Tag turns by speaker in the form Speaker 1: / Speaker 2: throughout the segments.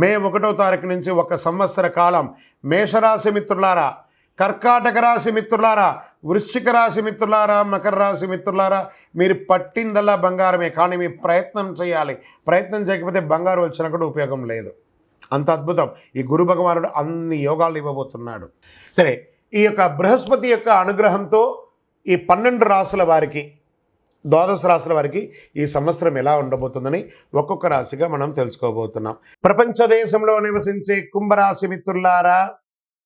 Speaker 1: మే ఒకటో తారీఖు నుంచి ఒక సంవత్సర కాలం. మేషరాశి మిత్రులారా కర్కాటక రాశి మిత్రులారా వృశ్చిక రాశి మిత్రులారా మకర రాశి మిత్రులారా మీరు పట్టిందల్లా బంగారమే కానీ మీ ప్రయత్నం చేయాలి. ప్రయత్నం చేయకపోతే బంగారం వచ్చినా కూడా ఉపయోగం లేదు. అంత అద్భుతం. ఈ గురు భగవానుడు అన్ని యోగాలు ఇవ్వబోతున్నాడు. సరే ఈ యొక్క బృహస్పతి యొక్క అనుగ్రహంతో ఈ పన్నెండు రాసుల వారికి ద్వాదశ రాశుల వారికి ఈ సంవత్సరం ఎలా ఉండబోతుందని ఒక్కొక్క రాశిగా మనం తెలుసుకోబోతున్నాం. ప్రపంచ దేశంలో నివసించే కుంభరాశి మిత్రులారా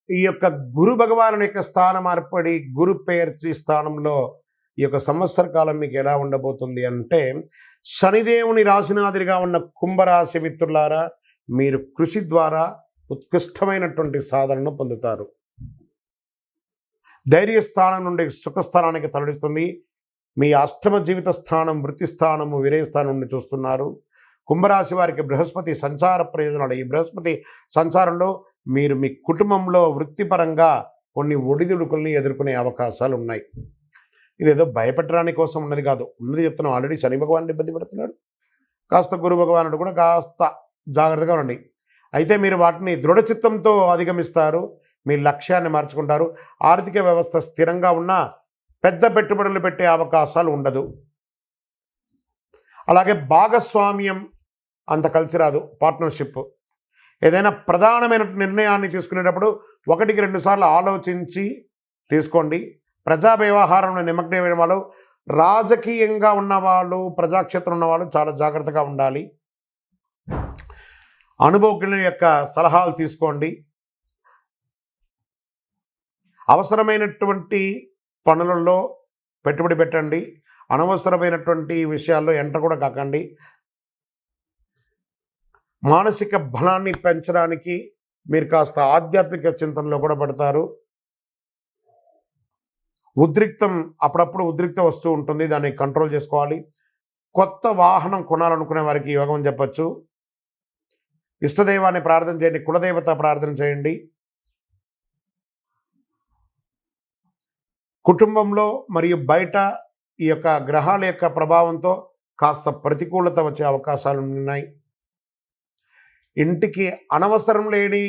Speaker 1: ఈ యొక్క గురు భగవాను యొక్క స్థానం మార్పడి గురు పేర్చి స్థానంలో ఈ యొక్క సంవత్సర కాలం మీకు ఎలా ఉండబోతుంది అంటే శనిదేవుని రాశినాదిరిగా ఉన్న కుంభరాశి మిత్రులారా మీరు కృషి ద్వారా ఉత్కృష్టమైనటువంటి సాధనను పొందుతారు. ధైర్యస్థానం నుండి సుఖస్థానానికి తరలిస్తుంది. మీ అష్టమ జీవిత స్థానం వృత్తి స్థానము విరయస్థానం నుండి చూస్తున్నారు. కుంభరాశి వారికి బృహస్పతి సంచార ప్రయోజనాలు. ఈ బృహస్పతి సంచారంలో మీరు మీ కుటుంబంలో వృత్తిపరంగా కొన్ని ఒడిదుడుకుల్ని ఎదుర్కొనే అవకాశాలు ఉన్నాయి ఇదేదో భయపెట్టడానికి కోసం ఉన్నది కాదు. ఉన్నది చెప్తున్నాం ఆల్రెడీ శని భగవానుడు ఇబ్బంది పెడుతున్నాడు కాస్త గురు భగవానుడు కూడా కాస్త జాగ్రత్తగా ఉండండి. అయితే మీరు వాటిని దృఢచిత్తంతో అధిగమిస్తారు. మీ లక్ష్యాన్ని మార్చుకుంటారు. ఆర్థిక వ్యవస్థ స్థిరంగా ఉన్నా పెద్ద పెట్టుబడులు పెట్టే అవకాశాలు ఉండదు. అలాగే భాగస్వామ్యం అంత కలిసి రాదు పార్ట్నర్షిప్. ఏదైనా ప్రధానమైన నిర్ణయాన్ని తీసుకునేటప్పుడు ఒకటికి రెండుసార్లు ఆలోచించి తీసుకోండి. ప్రజా వ్యవహారంలో నిమగ్నమైన వాళ్ళు రాజకీయంగా ఉన్నవాళ్ళు ప్రజాక్షేత్రం ఉన్నవాళ్ళు చాలా జాగ్రత్తగా ఉండాలి. అనుభవజ్ఞుల యొక్క సలహాలు తీసుకోండి. అవసరమైనటువంటి పనులలో పెట్టుబడి పెట్టండి. అనవసరమైనటువంటి విషయాల్లో ఎంటర్ కూడా కాకండి. మానసిక బలాన్ని పెంచడానికి మీరు కాస్త ఆధ్యాత్మిక చింతనలో కూడా పడతారు. ఉద్రిక్తం అప్పుడప్పుడు ఉద్రిక్త వస్తూ ఉంటుంది. దాన్ని కంట్రోల్ చేసుకోవాలి. కొత్త వాహనం కొనాలనుకునే వారికి యోగం చెప్పచ్చు. ఇష్టదైవాన్ని ప్రార్థన చేయండి. కులదేవత ప్రార్థన చేయండి. కుటుంబంలో మరియు బయట ఈ యొక్క గ్రహాల యొక్క ప్రభావంతో కాస్త ప్రతికూలత వచ్చే అవకాశాలు ఉన్నాయి. ఇంటికి అనవసరం లేని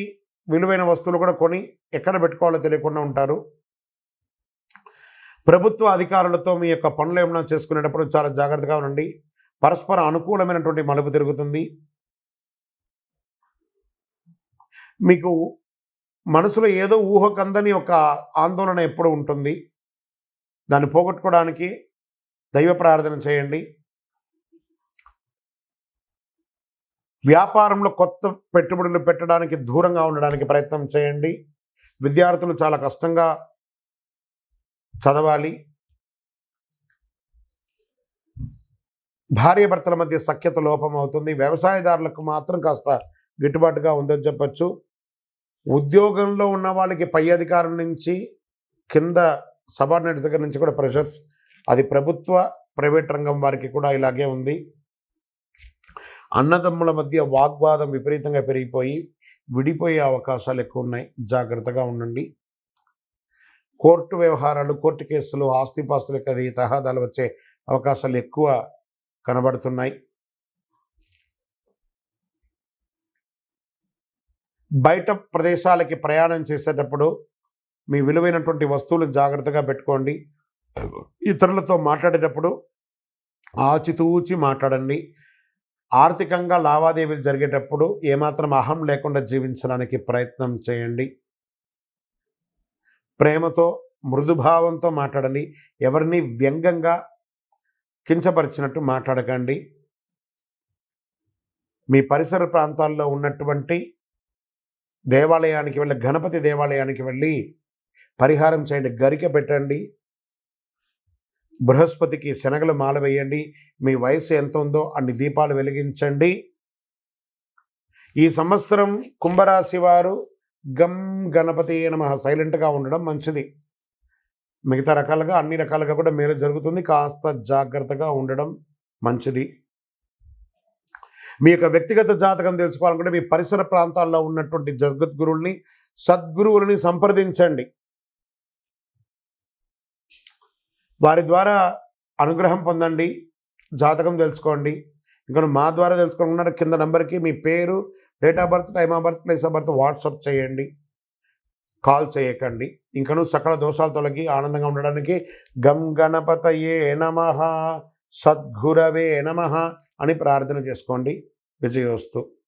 Speaker 1: విలువైన వస్తువులు కూడా కొని ఎక్కడ పెట్టుకోవాలో తెలియకుండా ఉంటారు. ప్రభుత్వ అధికారులతో మీ యొక్క పనులు ఏమైనా చేసుకునేటప్పుడు చాలా జాగ్రత్తగా ఉండండి. పరస్పర అనుకూలమైనటువంటి మలుపు తిరుగుతుంది. మీకు మనసులో ఏదో ఊహకందని ఒక ఆందోళన ఎప్పుడు ఉంటుంది. దాన్ని పోగొట్టుకోవడానికి దైవ ప్రార్థన చేయండి. వ్యాపారంలో కొత్త పెట్టుబడులు పెట్టడానికి దూరంగా ఉండడానికి ప్రయత్నం చేయండి. విద్యార్థులు చాలా కష్టంగా చదవాలి. భార్యాభర్తల మధ్య సఖ్యత లోపం అవుతుంది. వ్యవసాయదారులకు మాత్రం కాస్త గిట్టుబాటుగా ఉందని చెప్పచ్చు. ఉద్యోగంలో ఉన్న వాళ్ళకి పై అధికారం నుంచి కింద సబార్డినేట్ దగ్గర నుంచి కూడా ప్రెషర్స్ అది ప్రభుత్వ ప్రైవేట్ రంగం వారికి కూడా ఇలాగే ఉంది. అన్నదమ్ముల మధ్య వాగ్వాదం విపరీతంగా పెరిగిపోయి విడిపోయే అవకాశాలు ఎక్కువ ఉన్నాయి. జాగ్రత్తగా ఉండండి. కోర్టు వ్యవహారాలు కోర్టు కేసులు ఆస్తిపాస్తులకు అది తహాదాలు వచ్చే అవకాశాలు ఎక్కువ కనబడుతున్నాయి. బయట ప్రదేశాలకి ప్రయాణం చేసేటప్పుడు మీ విలువైనటువంటి వస్తువులు జాగ్రత్తగా పెట్టుకోండి. ఇతరులతో మాట్లాడేటప్పుడు ఆచితూచి మాట్లాడండి. ఆర్థికంగా లావాదేవీలు జరిగేటప్పుడు ఏమాత్రం అహం లేకుండా జీవించడానికి ప్రయత్నం చేయండి. ప్రేమతో మృదుభావంతో మాట్లాడండి. ఎవరిని వ్యంగ్యంగా కించపరిచినట్టు మాట్లాడకండి. మీ పరిసర ప్రాంతాల్లో ఉన్నటువంటి దేవాలయానికి వెళ్ళి గణపతి దేవాలయానికి వెళ్ళి పరిహారం చేయండి గరిక పెట్టండి. బృహస్పతికి శనగలు మాల వేయండి. మీ వయసు ఎంత ఉందో అన్ని దీపాలు వెలిగించండి. ఈ సంవత్సరం కుంభరాశి వారు గం గణపతి నమ సైలెంట్గా ఉండడం మంచిది. మిగతా రకాలుగా అన్ని రకాలుగా కూడా మేలు జరుగుతుంది. కాస్త జాగ్రత్తగా ఉండడం మంచిది. మీ యొక్క వ్యక్తిగత జాతకం తెలుసుకోవాలనుకుంటే మీ పరిసర ప్రాంతాల్లో ఉన్నటువంటి జగద్గురువుల్ని సద్గురువులని సంప్రదించండి. వారి ద్వారా అనుగ్రహం పొందండి. జాతకం తెలుసుకోండి. ఇంకా మా ద్వారా తెలుసుకోకుండా కింద నెంబర్కి మీ పేరు date of birth time of birth place of birth WhatsApp చేయండి. కాల్ చేయకండి. ఇంకను సకల దోషాలు తొలగి ఆనందంగా ఉండడానికి గం గణపతయే నమ సద్గురవే నమ అని ప్రార్థన చేసుకోండి. విజయోస్తు